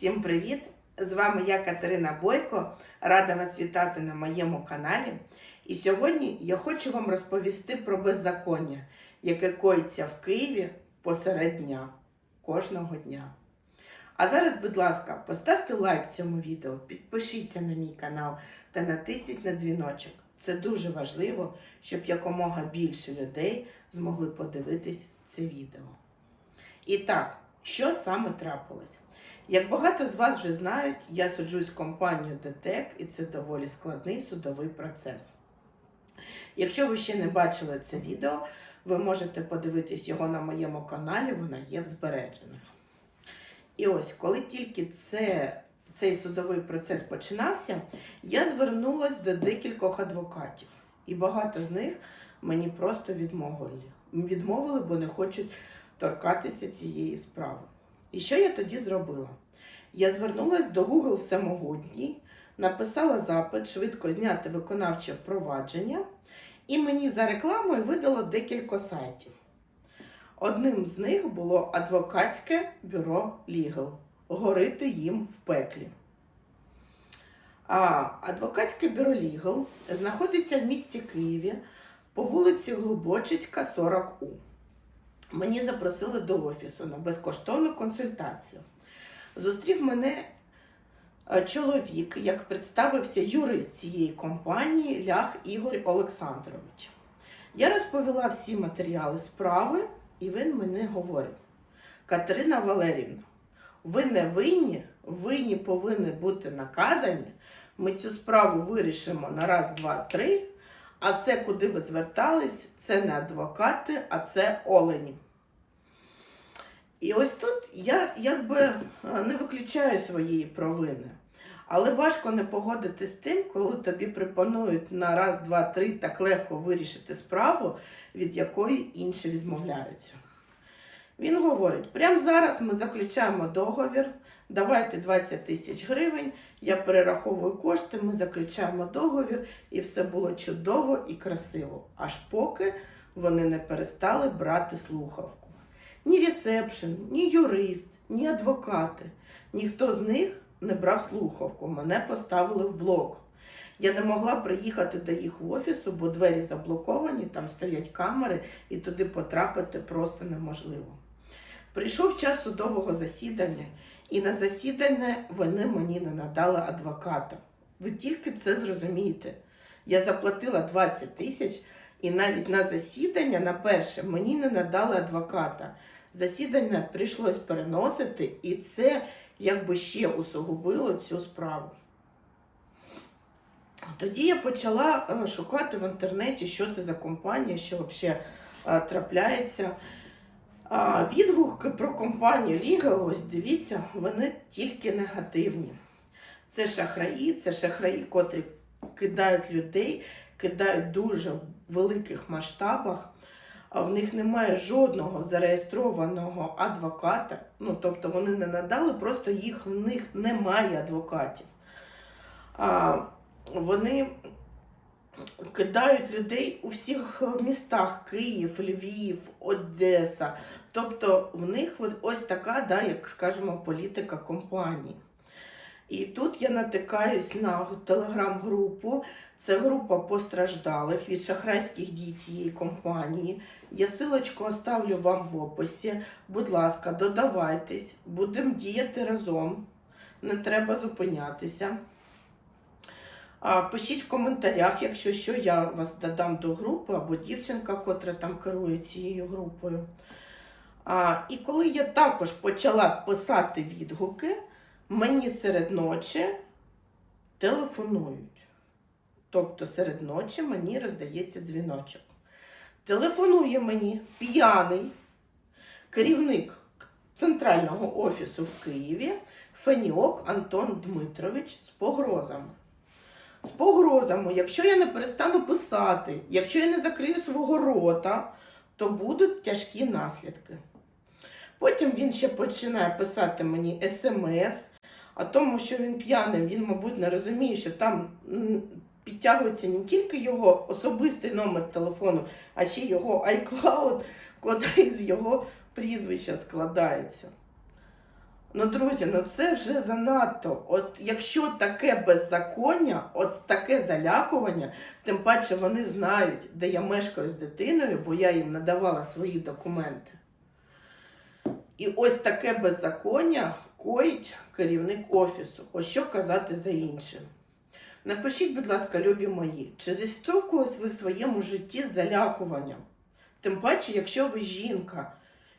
всім привіт! З вами я Катерина Бойко. Рада вас вітати на моєму каналі. І сьогодні я хочу вам розповісти про беззаконня, яке коїться в Києві посеред дня кожного дня. А зараз, будь ласка, поставте лайк цьому відео, підпишіться на мій канал та натисніть на дзвіночок. Це дуже важливо, щоб якомога більше людей змогли подивитись це відео. І так, що саме трапилось? Як багато з вас вже знають, я суджусь в компанію ДТЕК, і це доволі складний судовий процес. Якщо ви ще не бачили це відео, ви можете подивитись його на моєму каналі, воно є в збережених. І ось, коли тільки це, цей судовий процес починався, я звернулася до декількох адвокатів, і багато з них мені просто відмовили. Відмовили, бо не хочуть торкатися цієї справи. І що я тоді зробила? Я звернулася до Google Всемогутній, написала запит, швидко зняти виконавче впровадження, і мені за рекламою видало декілька сайтів. Одним з них було адвокатське бюро Legal. Горити їм в пеклі. А адвокатське бюро Legal знаходиться в місті Києві по вулиці Глибочицька, 40У. Мені запросили до офісу на безкоштовну консультацію. Зустрів мене е, чоловік, як представився юрист цієї компанії Лях Ігор Олександрович. Я розповіла всі матеріали справи, і він мене говорить: Катерина Валерівна, ви не винні, винні повинні бути наказані. Ми цю справу вирішимо на раз, два, три. А все, куди ви звертались, це не адвокати, а це олені. І ось тут я якби е, не виключаю своєї провини. Але важко не погодити з тим, коли тобі пропонують на раз, два, три так легко вирішити справу, від якої інші відмовляються. Він говорить: прямо зараз ми заключаємо договір, давайте 20 тисяч гривень, я перераховую кошти, ми заключаємо договір, і все було чудово і красиво, аж поки вони не перестали брати слухавку. Ні ресепшн, ні юрист, ні адвокати, ніхто з них не брав слухавку. Мене поставили в блок. Я не могла приїхати до їх в офісу, бо двері заблоковані, там стоять камери, і туди потрапити просто неможливо. Прийшов час судового засідання, і на засідання вони мені не надали адвоката. Ви тільки це зрозумієте. Я заплатила 20 тисяч, і навіть на засідання, на перше, мені не надали адвоката. Засідання прийшлось переносити, і це якби ще усугубило цю справу. Тоді я почала е, шукати в інтернеті, що це за компанія, що взагалі е, трапляється. Відгуки про компанію Legal, ось дивіться, вони тільки негативні. Це шахраї, це шахраї, котрі кидають людей, кидають дуже в великих масштабах. В них немає жодного зареєстрованого адвоката. Ну, тобто вони не надали, просто їх в них немає адвокатів. А, Вони кидають людей у всіх містах: Київ, Львів, Одеса. Тобто в них ось така, да, як скажемо, політика компаній. І тут я натикаюсь на телеграм-групу. Це група постраждалих від шахрайських дій цієї компанії. Я силочку оставлю вам в описі. Будь ласка, додавайтесь, будемо діяти разом. Не треба зупинятися. Пишіть в коментарях, якщо що, я вас додам до групи або дівчинка, котра там керує цією групою. І коли я також почала писати відгуки, мені серед ночі телефонують. Тобто серед ночі мені роздається дзвіночок. Телефонує мені п'яний керівник центрального офісу в Києві Феніок Антон Дмитрович з погрозами. З погрозами, якщо я не перестану писати, якщо я не закрию свого рота, то будуть тяжкі наслідки. Потім він ще починає писати мені смс, а тому, що він п'яний, він, мабуть, не розуміє, що там підтягується не тільки його особистий номер телефону, а ще його iCloud, котрий з його прізвища складається. Ну, друзі, ну це вже занадто. От якщо таке беззаконня, от таке залякування, тим паче вони знають, де я мешкаю з дитиною, бо я їм надавала свої документи. І ось таке беззаконня коїть керівник офісу. Ось що казати за іншим. Напишіть, будь ласка, любі мої, чи зістовкувались ви в своєму житті з залякуванням? Тим паче, якщо ви жінка,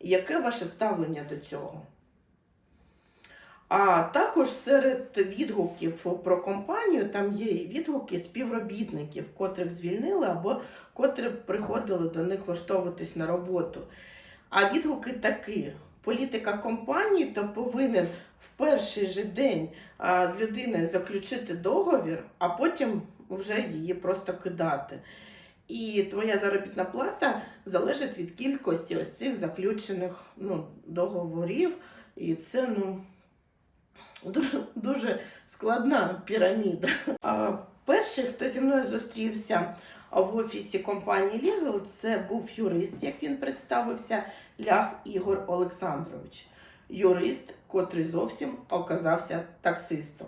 яке ваше ставлення до цього? А також серед відгуків про компанію там є відгуки співробітників, котрих звільнили або котрі приходили до них влаштовуватись на роботу. А відгуки такі: політика компанії то повинен в перший же день а, з людиною заключити договір, а потім вже її просто кидати. І твоя заробітна плата залежить від кількості ось цих заключених ну, договорів. І це ну, дуже, дуже складна піраміда. А, перший, хто зі мною зустрівся в офісі компанії Legal, це був юрист, як він представився, Лях Ігор Олександрович. Юрист, котрий зовсім оказався таксистом.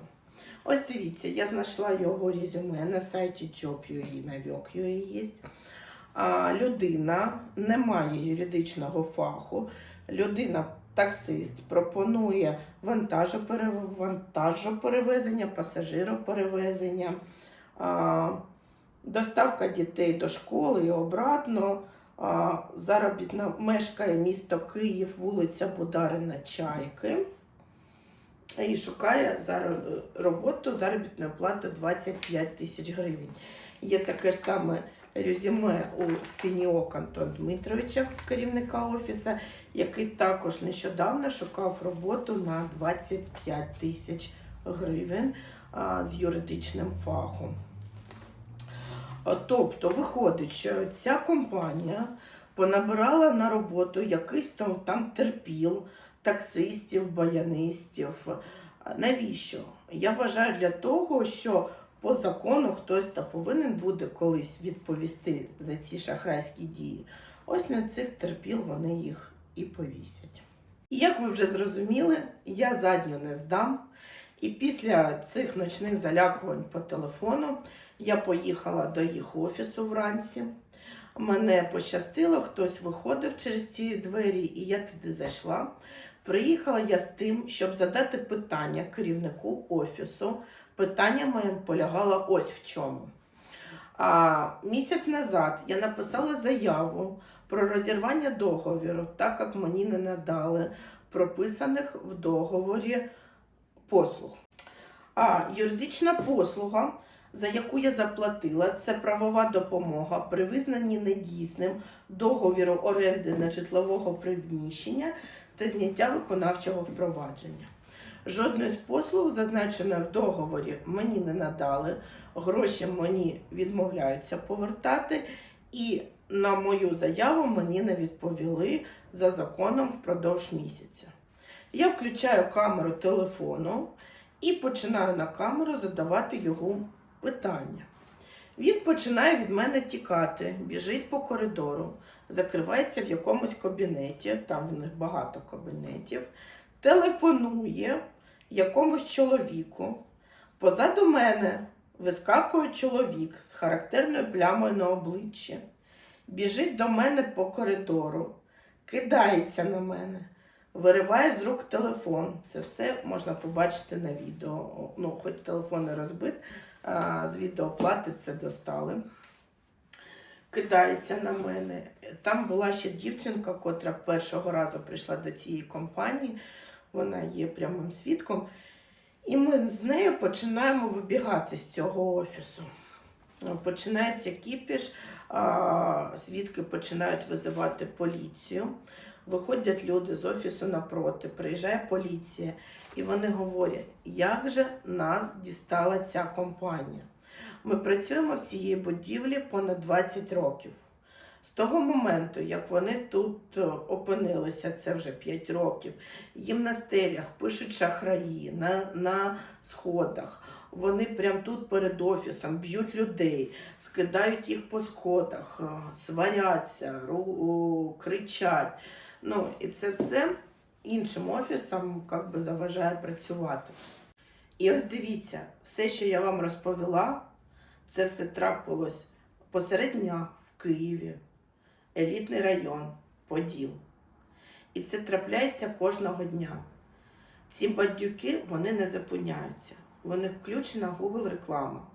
Ось дивіться, я знайшла його резюме на сайті Job.ua, на Vok.ua є. А, людина не має юридичного фаху. Людина таксист пропонує вантажоперев- вантажоперевезення, пасажироперевезення, а, доставка дітей до школи і обратно. Заробітна мешкає місто Київ, вулиця Бударина Чайки. І шукає роботу заробітною платою 25 тисяч гривень. Є таке ж саме резюме у Фініок Антон Дмитровича, керівника офісу, який також нещодавно шукав роботу на 25 тисяч гривень з юридичним фахом. Тобто виходить, що ця компанія понабирала на роботу якийсь там, там терпіл, таксистів, баянистів. Навіщо? Я вважаю для того, що по закону хтось та повинен буде колись відповісти за ці шахрайські дії. Ось на цих терпіл вони їх і повісять. І як ви вже зрозуміли, я задню не здам. І після цих ночних залякувань по телефону я поїхала до їх офісу вранці. Мене пощастило, хтось виходив через ці двері, і я туди зайшла. Приїхала я з тим, щоб задати питання керівнику офісу. Питання моє полягало ось в чому. А, місяць назад я написала заяву про розірвання договору, так як мені не надали прописаних в договорі послуг. А юридична послуга, за яку я заплатила, це правова допомога при визнанні недійсним договіру оренди на житлового приміщення та зняття виконавчого впровадження. Жодної з послуг, зазначеної в договорі, мені не надали, гроші мені відмовляються повертати, і на мою заяву мені не відповіли за законом впродовж місяця. Я включаю камеру телефону і починаю на камеру задавати його питання. Він починає від мене тікати, біжить по коридору, закривається в якомусь кабінеті, там в них багато кабінетів, телефонує якомусь чоловіку. Позаду мене вискакує чоловік з характерною плямою на обличчі, біжить до мене по коридору, кидається на мене, вириває з рук телефон. Це все можна побачити на відео. Ну, хоч телефон не розбит, з відеоплати це достали. Кидається на мене. Там була ще дівчинка, котра першого разу прийшла до цієї компанії. Вона є прямим свідком. І ми з нею починаємо вибігати з цього офісу. Починається кіпіш, свідки починають визивати поліцію. Виходять люди з офісу напроти, приїжджає поліція, і вони говорять, як же нас дістала ця компанія. Ми працюємо в цій будівлі понад 20 років. З того моменту, як вони тут е, опинилися, це вже 5 років, їм на стелях пишуть шахраї на, на сходах. Вони прямо тут перед офісом б'ють людей, скидають їх по сходах, е, сваряться, кричать. Ну, і це все іншим офісам как би, заважає працювати. І ось дивіться, все, що я вам розповіла, це все трапилось посеред дня в Києві, елітний район, Поділ. І це трапляється кожного дня. Ці бандюки вони не зупиняються. Вони включена Google реклама.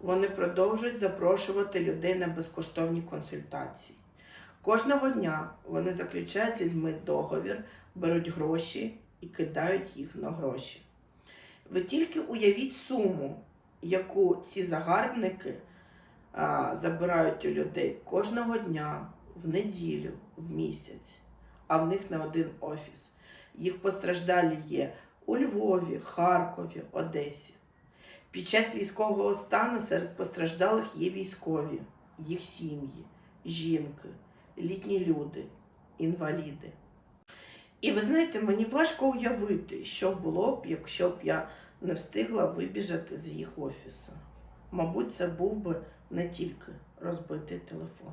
Вони продовжують запрошувати людей на безкоштовні консультації. Кожного дня вони заключають людьми договір, беруть гроші і кидають їх на гроші. Ви тільки уявіть суму, яку ці загарбники а, забирають у людей кожного дня, в неділю, в місяць, а в них не один офіс. Їх постраждалі є у Львові, Харкові, Одесі. Під час військового стану серед постраждалих є військові, їх сім'ї, жінки, літні люди, інваліди. І ви знаєте, мені важко уявити, що було б, якщо б я не встигла вибіжати з їх офісу. Мабуть, це був би не тільки розбитий телефон.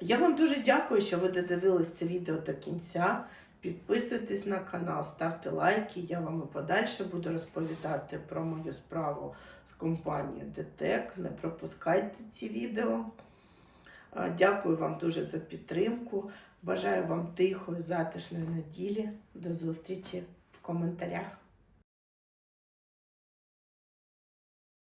Я вам дуже дякую, що ви додивились це відео до кінця. Підписуйтесь на канал, ставте лайки. Я вам і подальше буду розповідати про мою справу з компанією ДТЕК. Не пропускайте ці відео. А, Дякую вам дуже за підтримку. Бажаю вам тихої, затишної неділі. До зустрічі в коментарях.